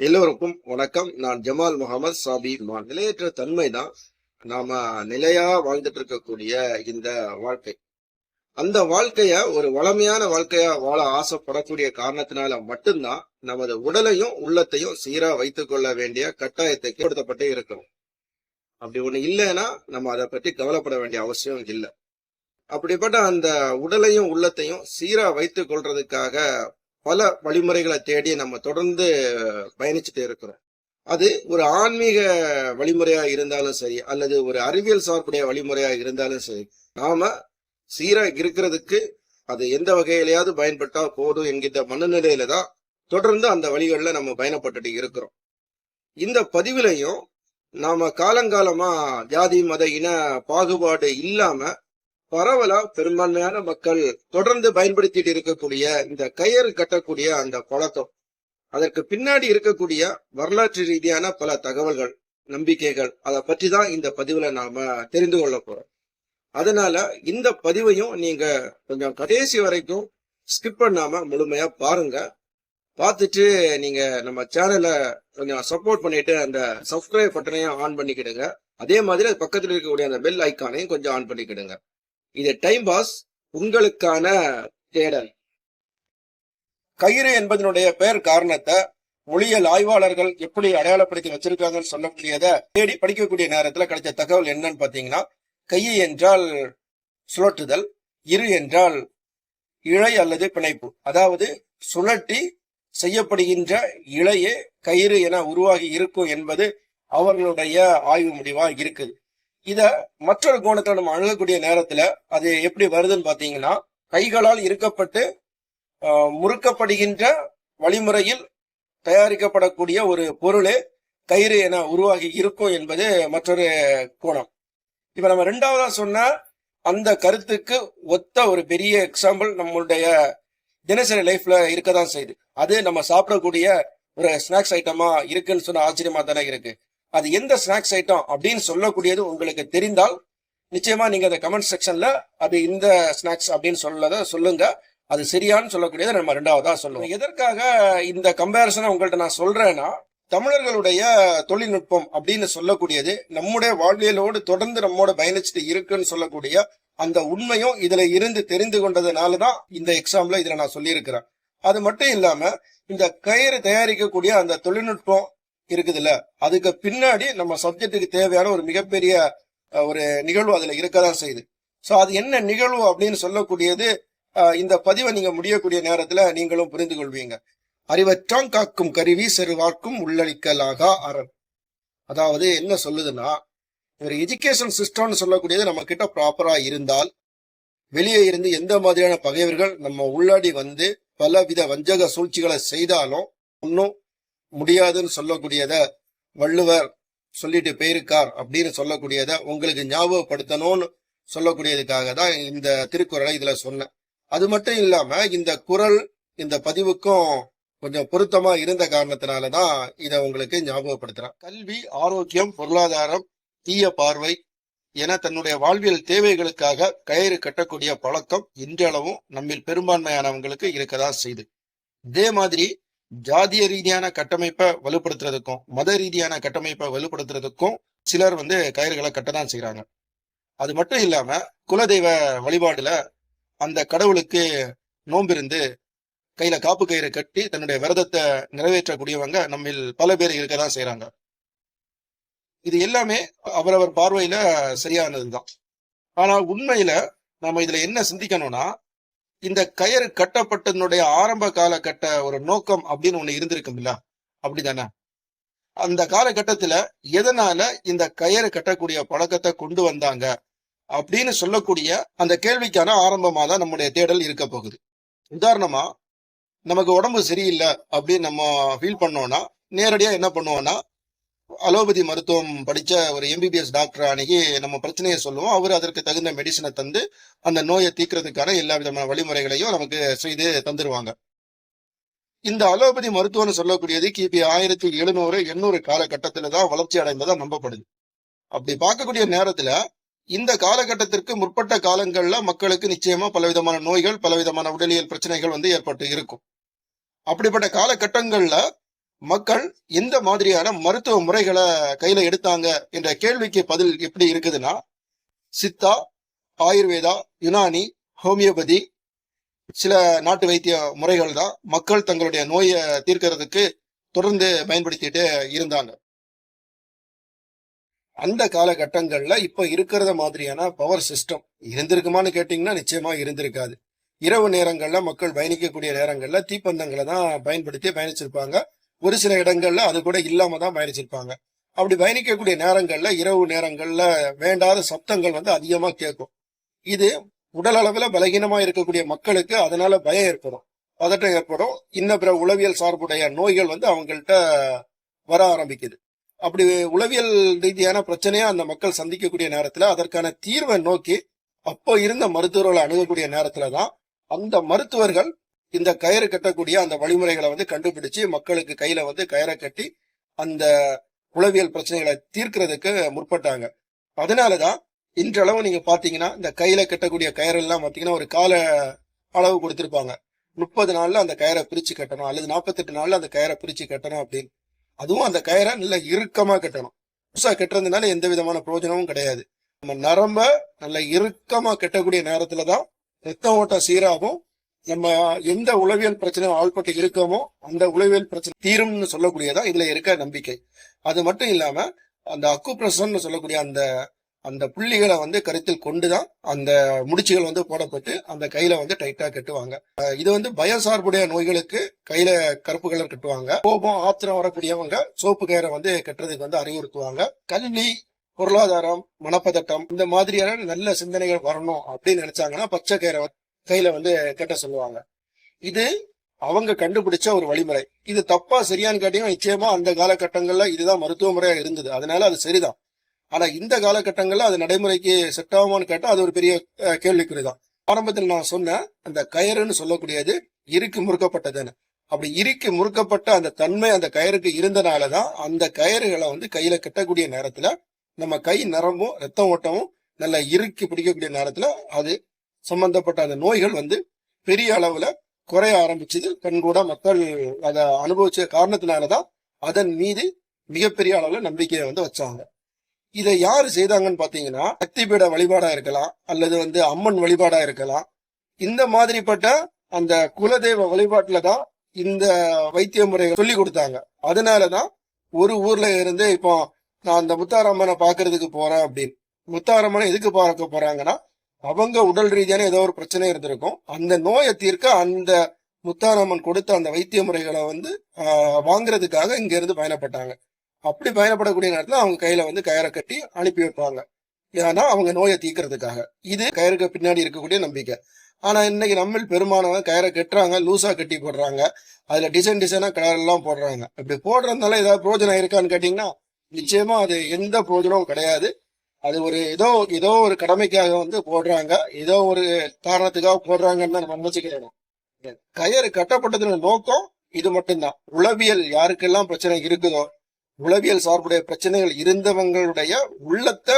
எல்லோருக்கும் வணக்கம். நான் ஜமால் முகமது சாபி. மான் நிலையற்ற தன்மை தான் நாம நிலையா வாழ்ந்துட்டு இருக்கக்கூடிய இந்த வாழ்க்கை. அந்த வாழ்க்கைய ஒரு வளமையான வாழ்க்கையா வாழ ஆசைப்படக்கூடிய காரணத்தினால மட்டும்தான் நமது உடலையும் உள்ளத்தையும் சீரா வைத்துக் கொள்ள வேண்டிய கட்டாயத்தை கொடுத்தப்பட்டு இருக்கிறோம். அப்படி ஒண்ணு இல்லைன்னா நம்ம அதை பற்றி கவலைப்பட வேண்டிய அவசியம் இல்லை. அப்படிப்பட்ட அந்த உடலையும் உள்ளத்தையும் சீரா வைத்துக் கொள்றதுக்காக பல வழிமுறைகளை தேடி நம்ம தொடர்ந்து பயணிச்சுட்டு இருக்கிறோம். அது ஒரு ஆன்மீக வழிமுறையா இருந்தாலும் சரி அல்லது ஒரு அறிவியல் சார்புடைய வழிமுறையா இருந்தாலும் சரி நாம சீராக இருக்கிறதுக்கு அது எந்த வகையிலையாவது பயன்பட்டா போதும் என்கின்ற மனநிலையில தான் தொடர்ந்து அந்த வழிகளில் நம்ம பயணப்பட்டுட்டு இருக்கிறோம். இந்த பதிவிலையும் நாம காலங்காலமா ஜாதி மத இன பாகுபாடு இல்லாம பரவலா பெரும்பான்மையான மக்கள் தொடர்ந்து பயன்படுத்திட்டு இருக்கக்கூடிய இந்த கயிறு கட்டக்கூடிய அந்த பழக்கம். அதற்கு பின்னாடி இருக்கக்கூடிய வரலாற்று ரீதியான பல தகவல்கள் நம்பிக்கைகள் அதை பற்றி தான் இந்த பதிவுல நாம தெரிந்து கொள்ள போறோம். அதனால இந்த பதிவையும் நீங்க கொஞ்சம் கடைசி வரைக்கும் ஸ்கிப் பண்ணாம முழுமையா பாருங்க. பார்த்துட்டு நீங்க நம்ம சேனலை கொஞ்சம் சப்போர்ட் பண்ணிட்டு அந்த சப்ஸ்கிரைப் பட்டனையும் ஆன் பண்ணிக்கிடுங்க. அதே மாதிரி அது பக்கத்தில் இருக்கக்கூடிய அந்த பெல் ஐக்கானையும் கொஞ்சம் ஆன் பண்ணிக்கிடுங்க. இது டைம் பாஸ் உங்களுக்கான தேடல். கயிறு என்பதனுடைய பெயர் காரணத்தை மொழியியல் ஆய்வாளர்கள் எப்படி அடையாளப்படுத்தி வச்சிருக்காங்கன்னு சொல்லக்கூடியதை தேடி படிக்கக்கூடிய நேரத்துல கிடைச்ச தகவல் என்னன்னு பாத்தீங்கன்னா கையை என்றால் சுழற்றுதல் இரு என்றால் இழை அல்லது பிணைப்பு. அதாவது சுழட்டி செய்யப்படுகின்ற இழையே கயிறு என உருவாகி இருக்கும் என்பது அவர்களுடைய ஆய்வு முடிவா இருக்குது. இத மற்றொரு கோணத்தை நம்ம அணுகக்கூடிய நேரத்துல அது எப்படி வருதுன்னு பாத்தீங்கன்னா கைகளால் இருக்கப்பட்டு முறுக்கப்படுகின்ற வழிமுறையில் தயாரிக்கப்படக்கூடிய ஒரு பொருளே கயிறு என உருவாகி இருக்கும் என்பது மற்றொரு கோணம். இப்ப நம்ம ரெண்டாவதா சொன்ன அந்த கருத்துக்கு ஒத்த ஒரு பெரிய எக்ஸாம்பிள் நம்மளுடைய தினசரி லைஃப்ல இருக்கதான் செய்யுது. அது நம்ம சாப்பிடக்கூடிய ஒரு ஸ்நாக்ஸ் ஐட்டமா இருக்குன்னு சொன்ன ஆச்சரியமா தானே இருக்கு. அது எந்த ஸ்நாக்ஸ் ஐட்டம் அப்படின்னு சொல்லக்கூடியது உங்களுக்கு தெரிந்தால் நிச்சயமா நீங்க அந்த கமெண்ட் செக்ஷன்ல அது இந்த ஸ்நாக்ஸ் அப்படின்னு சொல்லத சொல்லுங்க. அது சரியான்னு சொல்லக்கூடியதை நம்ம ரெண்டாவதா சொல்லுவோம். எதற்காக இந்த கம்பேரிசனை உங்கள்கிட்ட நான் சொல்றேன்னா தமிழர்களுடைய தொழில்நுட்பம் அப்படின்னு சொல்லக்கூடியது நம்முடைய வாழ்வியலோடு தொடர்ந்து நம்மோட பயணிச்சுட்டு இருக்குன்னு சொல்லக்கூடிய அந்த உண்மையும் இதுல இருந்து தெரிந்து கொண்டதுனாலதான் இந்த எக்ஸாம்ல இதுல நான் சொல்லியிருக்கிறேன். அது மட்டும் இல்லாம இந்த கயிறு தயாரிக்கக்கூடிய அந்த தொழில்நுட்பம் இருக்குதுல்ல? அதுக்கு பின்னாடி நம்ம சப்ஜெக்ட்டுக்கு தேவையான ஒரு மிகப்பெரிய ஒரு நிகழ்வு அதுல இருக்கதான் செய்யுது. சோ அது என்ன நிகழ்வு அப்படின்னு சொல்லக்கூடியது இந்த பதிவை நீங்க முடியக்கூடிய நேரத்துல நீங்களும் புரிந்து கொள்வீங்க. அறிவற்றாம் காக்கும் கருவி செருவாக்கும் உள்ளளிக்கலாக அரண். அதாவது என்ன சொல்லுதுன்னா ஒரு எஜுகேஷன் சிஸ்டம்னு சொல்லக்கூடியது நம்ம கிட்ட ப்ராப்பரா இருந்தால் வெளியே இருந்து எந்த மாதிரியான பகைவர்கள் நம்ம உள்ளாடி வந்து பலவித வஞ்சக சூழ்ச்சிகளை செய்தாலும் இன்னும் முடியாதுன்னு சொல்லக்கூடியத வள்ளுவர் சொல்லிட்டு போயிருக்கார் அப்படின்னு சொல்லக்கூடியத உங்களுக்கு ஞாபகப்படுத்தணும்னு சொல்லக்கூடியதுக்காக தான் இந்த திருக்குறளை இதுல சொன்னேன். அது மட்டும் இல்லாம இந்த குறள் இந்த பதிவுக்கும் கொஞ்சம் பொருத்தமா இருந்த காரணத்தினால தான் இதை உங்களுக்கு ஞாபகப்படுத்துறேன். கல்வி ஆரோக்கியம் பொருளாதாரம் தீய பார்வை என தன்னுடைய வாழ்வியல் தேவைகளுக்காக கயிறு கட்டக்கூடிய பழக்கம் இன்றளவும் நம்மில் பெரும்பான்மையானவங்களுக்கு இருக்கதா செய்து. இதே மாதிரி ஜாதிய ரீதியான கட்டமைப்பை வலுப்படுத்துறதுக்கும் மத ரீதியான கட்டமைப்பை வலுப்படுத்துறதுக்கும் சிலர் வந்து கயிறுகளை கட்டதான் செய்கிறாங்க அது மட்டும் இல்லாம குலதெய்வ வழிபாடுல அந்த கடவுளுக்கு நோம்பிருந்து கையில காப்பு கயிறு கட்டி தன்னுடைய விரதத்தை நிறைவேற்றக்கூடியவங்க நம்மில் பல பேர் இருக்கதான் செய்யறாங்க இது எல்லாமே அவரவர் பார்வையில சரியானதுதான். ஆனா உண்மையில நம்ம இதுல என்ன சிந்திக்கணும்னா இந்த கயிறு கட்டப்பட்டதனுடைய ஆரம்ப காலகட்ட ஒரு நோக்கம் அப்படின்னு ஒண்ணு இருந்திருக்கும்ல அப்படிதானே? அந்த காலகட்டத்துல எதனால இந்த கயிறு கட்டக்கூடிய பழக்கத்தை கொண்டு வந்தாங்க அப்படின்னு சொல்லக்கூடிய அந்த கேள்விக்கான ஆரம்பமா தான் நம்முடைய தேடல் இருக்க போகுது. உதாரணமா நமக்கு உடம்பு சரியில்லை அப்படின்னு நம்ம ஃபீல் பண்ணோம்னா நேரடியா என்ன பண்ணுவோம்னா அலோபதி மருத்துவம் படிச்ச ஒரு எம்பிபிஎஸ் டாக்டர் அணுகி நம்ம பிரச்சனையை சொல்லுவோம். அவர் அதற்கு தகுந்த மெடிசனை தந்து அந்த நோயை தீர்க்கறதுக்கான எல்லா விதமான வழிமுறைகளையும் நமக்கு செய்து தந்துருவாங்க. இந்த அலோபதி மருத்துவம்னு சொல்லக்கூடியது கிபி ஆயிரத்தி எழுநூறு எண்ணூறு காலகட்டத்துல தான் வளர்ச்சி அடைந்ததா நம்பப்படுது. அப்படி பார்க்கக்கூடிய நேரத்துல இந்த காலகட்டத்திற்கு முற்பட்ட காலங்கள்ல மக்களுக்கு நிச்சயமா பலவிதமான நோய்கள் பலவிதமான உடலியல் பிரச்சனைகள் வந்து ஏற்பட்டு இருக்கும். அப்படிப்பட்ட காலகட்டங்கள்ல மக்கள் எந்த மாதிரியான மருத்துவ முறைகளை கையில எடுத்தாங்க என்ற கேள்விக்கு பதில் எப்படி இருக்குதுன்னா சித்தா ஆயுர்வேதா யுனானி ஹோமியோபதி சில நாட்டு வைத்திய முறைகள் தான் மக்கள் தங்களுடைய நோயை தீர்க்கறதுக்கு தொடர்ந்து பயன்படுத்திட்டு இருந்தாங்க. அந்த காலகட்டங்கள்ல இப்ப இருக்கிறத மாதிரியான பவர் சிஸ்டம் இருந்திருக்குமான்னு கேட்டீங்கன்னா நிச்சயமா இருந்திருக்காது. இரவு நேரங்கள்ல மக்கள் பயணிக்கக்கூடிய நேரங்கள்ல தீப்பந்தங்களை தான் பயன்படுத்தி பயணிச்சிருப்பாங்க. ஒரு சில இடங்கள்ல அது கூட இல்லாம தான் பயணிச்சிருப்பாங்க. அப்படி பயணிக்கக்கூடிய நேரங்கள்ல இரவு நேரங்கள்ல வேண்டாத சப்தங்கள் வந்து அதிகமா கேட்கும். இது உடல் அளவுல பலகீனமா இருக்கக்கூடிய மக்களுக்கு அதனால பயம் ஏற்படும். பதட்டம் ஏற்படும். இன்ன பிற உளவியல் சார்புடைய நோய்கள் வந்து அவங்கள்ட்ட வர ஆரம்பிக்குது. அப்படி உளவியல் ரீதியான பிரச்சனையா அந்த மக்கள் சந்திக்கக்கூடிய நேரத்துல அதற்கான தீர்வை நோக்கி அப்போ இருந்த மருத்துவர்களை அணுகக்கூடிய நேரத்துல தான் அந்த மருத்துவர்கள் இந்த கயிறு கட்டக்கூடிய அந்த வழிமுறைகளை வந்து கண்டுபிடிச்சு மக்களுக்கு கையில வந்து கயிறை கட்டி அந்த உளவியல் பிரச்சனைகளை தீர்க்கிறதுக்கு முற்பட்டாங்க. அதனாலதான் இன்றளவு நீங்க பாத்தீங்கன்னா இந்த கையில கட்டக்கூடிய கயிறெல்லாம் பாத்தீங்கன்னா ஒரு கால அளவு கொடுத்திருப்பாங்க. முப்பது நாள்ல அந்த கயிறை பிரிச்சு கட்டணும் அல்லது நாற்பத்தெட்டு நாள்ல அந்த கயிறை பிரிச்சு கட்டணும் அப்படின்னு. அதுவும் அந்த கயிறை நல்ல இறுக்கமா கட்டணும். புதுசா கட்டுறதுனால எந்த விதமான பிரயோஜனமும் கிடையாது. நம்ம நரம்ப நல்ல இறுக்கமா கட்டக்கூடிய நேரத்துல தான் ரத்த ஓட்டம் சீராகும் நம்ம எந்த உளவியல் பிரச்சனை ஆள்பட்டு இருக்கோமோ அந்த உளவியல் பிரச்சனை தீரும்னு சொல்லக்கூடியதா இதுல இருக்க நம்பிக்கை. அது மட்டும் இல்லாம அந்த அக்குப்ரஷன் சொல்லக்கூடிய அந்த அந்த புள்ளிகளை வந்து கருத்தில் கொண்டுதான் அந்த முடிச்சுகள் வந்து போடப்பட்டு அந்த கையில வந்து டைட்டா கட்டுவாங்க. இது வந்து பயசார்புடைய நோய்களுக்கு கையில கருப்பு கலர் கட்டுவாங்க. கோபம் ஆத்திரம் வரக்கூடியவங்க சோப்பு கயிறை வந்து கட்டுறதுக்கு வந்து அறிவுறுத்துவாங்க. கல்வி பொருளாதாரம் மனப்பதட்டம் இந்த மாதிரியான நல்ல சிந்தனைகள் வரணும் அப்படின்னு நினைச்சாங்கன்னா பச்சை கயிறை கையில வந்து கட்ட சொல்லுவாங்க. இது அவங்க கண்டுபிடிச்ச ஒரு வழிமுறை. இது தப்பா சரியான்னு கேட்டீங்கன்னா நிச்சயமா அந்த காலகட்டங்கள்ல இதுதான் மருத்துவ முறையா இருந்தது. அதனால அது சரிதான். ஆனா இந்த காலகட்டங்கள்ல அது நடைமுறைக்கு செட் ஆகுமான்னு கேட்டா அது ஒரு பெரிய கேள்விக்குறிதான். ஆரம்பத்தில் நான் சொன்னேன் அந்த கயிறுன்னு சொல்லக்கூடியது இறுக்கி முறுக்கப்பட்டதுன்னு. அப்படி இறுக்கி முறுக்கப்பட்ட அந்த தன்மை அந்த கயிறுக்கு இருந்தனாலதான் அந்த கயிறுகளை வந்து கையில கட்டக்கூடிய நேரத்துல நம்ம கை நரம்பும் ரத்த ஓட்டமும் நல்லா இறுக்கி பிடிக்கக்கூடிய நேரத்துல அது சம்பந்தப்பட்ட அந்த நோய்கள் வந்து பெரிய அளவுல குறைய ஆரம்பிச்சது. கண்கூட மக்கள் அதை அனுபவிச்ச காரணத்தினாலதான் அதன் மீது மிகப்பெரிய அளவுல நம்பிக்கையை வந்து வச்சாங்க. இதை யாரு செய்தாங்கன்னு பாத்தீங்கன்னா சக்திபீட வழிபாடா இருக்கலாம் அல்லது வந்து அம்மன் வழிபாடா இருக்கலாம். இந்த மாதிரிப்பட்ட அந்த குலதெய்வ வழிபாட்டுல தான் இந்த வைத்திய முறையை சொல்லி கொடுத்தாங்க. அதனாலதான் ஒரு ஊர்ல இருந்து இப்போ நான் அந்த முத்தாரம்மனை பாக்குறதுக்கு போறேன் அப்படின்னு. முத்தாரம்மனை எதுக்கு பார்க்க போறாங்கன்னா அவங்க உடல் ரீதியான ஏதோ ஒரு பிரச்சனை இருந்திருக்கும். அந்த நோயை தீர்க்க அந்த முத்தாராமன் கொடுத்த அந்த வைத்திய முறைகளை வந்து வாங்குறதுக்காக இங்க இருந்து பயணப்பட்டாங்க. அப்படி பயணப்படக்கூடிய நேரத்துல அவங்க கையில வந்து கயரை கட்டி அனுப்பி வைப்பாங்க. ஏன்னா அவங்க நோயை தீக்கிறதுக்காக இது கயிறுக்கு பின்னாடி இருக்கக்கூடிய நம்பிக்கை. ஆனா இன்னைக்கு நம்ம பெரும்பாலான கயிறை கட்டுறாங்க லூசா கட்டி போடுறாங்க. அதுல டிசைன் டிசைனா கலர் எல்லாம் போடுறாங்க. இப்படி போடுறதுனால ஏதாவது பிரோஜனம் இருக்கான்னு கேட்டீங்கன்னா நிச்சயமா அது எந்த பிரோஜனமும் கிடையாது. அது ஒரு ஏதோ ஏதோ ஒரு கடமைக்காக வந்து போடுறாங்க. ஏதோ ஒரு காரணத்துக்காக போடுறாங்கன்னு தான் நம்ம நினைச்சுக்கிறோம். கயிறு கட்டப்பட்டதுல நோக்கம் இது மட்டும்தான். உளவியல் யாருக்கெல்லாம் பிரச்சனை இருக்குதோ உளவியல் சார்புடைய பிரச்சனைகள் இருந்தவங்களுடைய உள்ளத்தை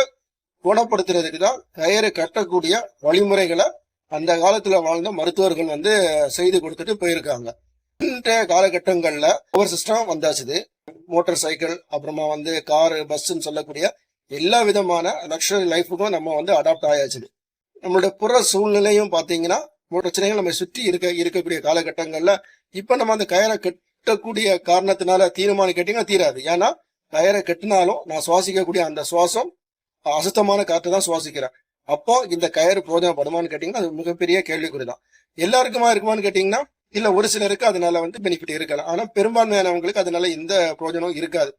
குணப்படுத்துறதுக்கு தான் கயிறு கட்டக்கூடிய வழிமுறைகளை அந்த காலத்துல வாழ்ந்த மருத்துவர்கள் வந்து செய்து கொடுத்துட்டு போயிருக்காங்க. இன்றைய காலகட்டங்கள்ல பவர் சிஸ்டம் வந்தாச்சுது. மோட்டார் சைக்கிள் அப்புறமா வந்து காரு பஸ்ன்னு சொல்லக்கூடிய எல்லா விதமான லக்ஷரி லைஃபுக்கும் நம்ம வந்து அடாப்ட் ஆயாச்சு. நம்மளுடைய புற சூழ்நிலையும் பார்த்தீங்கன்னா பிரச்சனைகள் நம்ம சுற்றி இருக்க இருக்கக்கூடிய காலகட்டங்களில் இப்போ நம்ம அந்த கயரை கட்டக்கூடிய காரணத்தினால தீர்மானம் கேட்டிங்கன்னா தீராது. ஏன்னா கயரை கட்டினாலும் நான் சுவாசிக்கக்கூடிய அந்த சுவாசம் அசுத்தமான காற்று தான் சுவாசிக்கிறேன். அப்போ இந்த கயறு பிரயோஜனப்படுமான்னு கேட்டிங்கன்னா அது மிகப்பெரிய கேள்விக்குறிதான். எல்லாருக்குமா இருக்குமான்னு கேட்டிங்கன்னா இல்லை ஒரு சிலருக்கு அதனால வந்து பெனிஃபிட் இருக்கலாம். ஆனால் பெரும்பான்மையானவங்களுக்கு அதனால எந்த பிரயோஜனம் இருக்காது.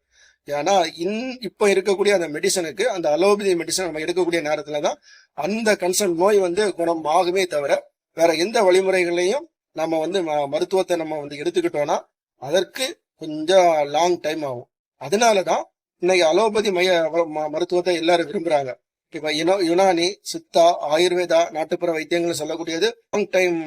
ஏன்னா இன் இப்போ இருக்கக்கூடிய அந்த மெடிசனுக்கு அந்த அலோபதி மெடிசன் நம்ம எடுக்கக்கூடிய நேரத்துல தான் அந்த கன்சர்ன் நோய் வந்து குணம் ஆகுமே தவிர வேற எந்த வழிமுறைகளையும் நம்ம வந்து ம- மருத்துவத்தை நம்ம வந்து எடுத்துக்கிட்டோம்னா அதற்கு கொஞ்சம் லாங் டைம் ஆகும். அதனாலதான் இன்னைக்கு அலோபதி மைய ம- மருத்துவத்தை எல்லாரும் விரும்புறாங்க. இப்ப யுனோ யுனானி சித்தா ஆயுர்வேதா நாட்டுப்புற வைத்தியங்கள் சொல்லக்கூடியது லாங் டைம்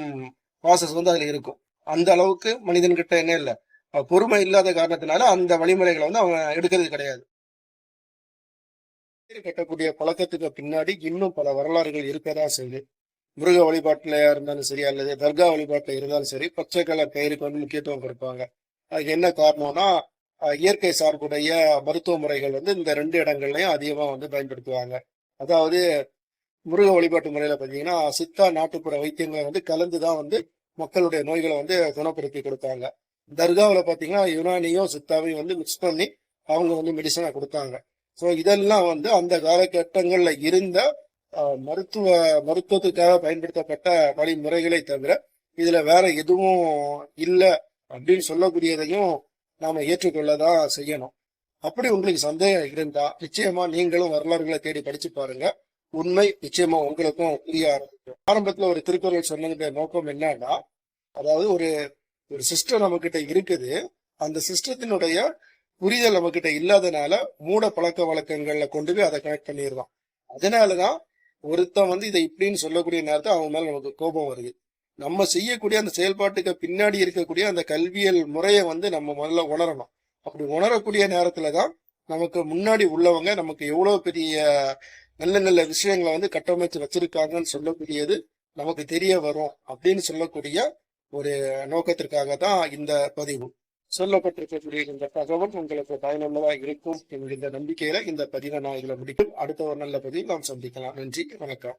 ப்ராசஸ் வந்து அதுல இருக்கும். அந்த அளவுக்கு மனிதன்கிட்ட என்ன இல்லை. பொறுமை இல்லாத காரணத்தினால அந்த வழிமுறைகளை வந்து அவன் எடுக்கிறது கிடையாது. கட்டக்கூடிய பழக்கத்துக்கு பின்னாடி இன்னும் பல வரலாறுகள் இருக்கதா செய்யுது. முருக வழிபாட்டிலையா இருந்தாலும் சரி அல்லது தர்கா வழிபாட்டில் இருந்தாலும் சரி பச்சை கலர் கயிறுக்கு வந்து முக்கியத்துவம் கொடுப்பாங்க. அதுக்கு என்ன காரணம்னா இயற்கை சார்புடைய மருத்துவ முறைகள் வந்து இந்த ரெண்டு இடங்கள்லையும் அதிகமாக வந்து பயன்படுத்துவாங்க. அதாவது முருக வழிபாட்டு முறையில் பார்த்தீங்கன்னா சித்தா நாட்டுப்புற வைத்தியங்களை வந்து கலந்து தான் வந்து மக்களுடைய நோய்களை வந்து குணப்படுத்தி கொடுத்தாங்க தர்காவில் பார்த்தீங்கன்னா யுனானியும் சித்தாவையும் வந்து மிக்ஸ் பண்ணி அவங்க வந்து மெடிசனை கொடுத்தாங்க. ஸோ இதெல்லாம் வந்து அந்த காலகட்டங்களில் இருந்த மருத்துவ மருத்துவத்துக்காக பயன்படுத்தப்பட்ட வழிமுறைகளை தவிர இதுல வேற எதுவும் இல்லை அப்படின்னு சொல்லக்கூடியதையும் நாம ஏற்றுக்கொள்ளதான் செய்யணும். அப்படி உங்களுக்கு சந்தேகம் இருந்தா நிச்சயமா நீங்களும் வரலாறுகளை தேடி படிச்சு பாருங்க. உண்மை நிச்சயமா உங்களுக்கும் புரிய ஆரம்பிக்கும் ஆரம்பத்துல ஒரு திருக்குறள் சொன்னதுடைய நோக்கம் என்னன்னா அதாவது ஒரு ஒரு சிஸ்டம் நம்ம கிட்ட இருக்குது. அந்த சிஸ்டத்தினுடைய புரிதல் நம்ம கிட்ட இல்லாதனால மூட பழக்க வழக்கங்கள்ல கொண்டு போய் அதை கனெக்ட் பண்ணிடுறோம் அதனாலதான் ஒருத்தன் வந்து இதை இப்படின்னு சொல்லக்கூடிய நேரத்தில் அவன் மேல நமக்கு கோபம் வருது. நம்ம செய்யக்கூடிய அந்த செயல்பாட்டுக்கு பின்னாடி இருக்கக்கூடிய அந்த கல்வியல் முறையை வந்து நம்ம முதல்ல உணரணும். அப்படி உணரக்கூடிய நேரத்துல தான் நமக்கு முன்னாடி உள்ளவங்க நமக்கு எவ்வளவு பெரிய நல்ல நல்ல விஷயங்களை வந்து கட்டமைச்சு வச்சிருக்காங்கன்னு சொல்லக்கூடியது நமக்கு தெரிய வரும் அப்படின்னு சொல்லக்கூடிய ஒரு நோக்கத்திற்காக தான் இந்த பதிவு சொல்லப்பட்டிருக்கக்கூடிய இந்த தகவல் உங்களுக்கு பயனுள்ளதாக இருக்கும் என்கின்ற நம்பிக்கையில இந்த பதிவை நான் இதுல முடிக்கும் அடுத்த ஒரு நல்ல பதிவு நாம் சந்திக்கலாம். நன்றி வணக்கம்.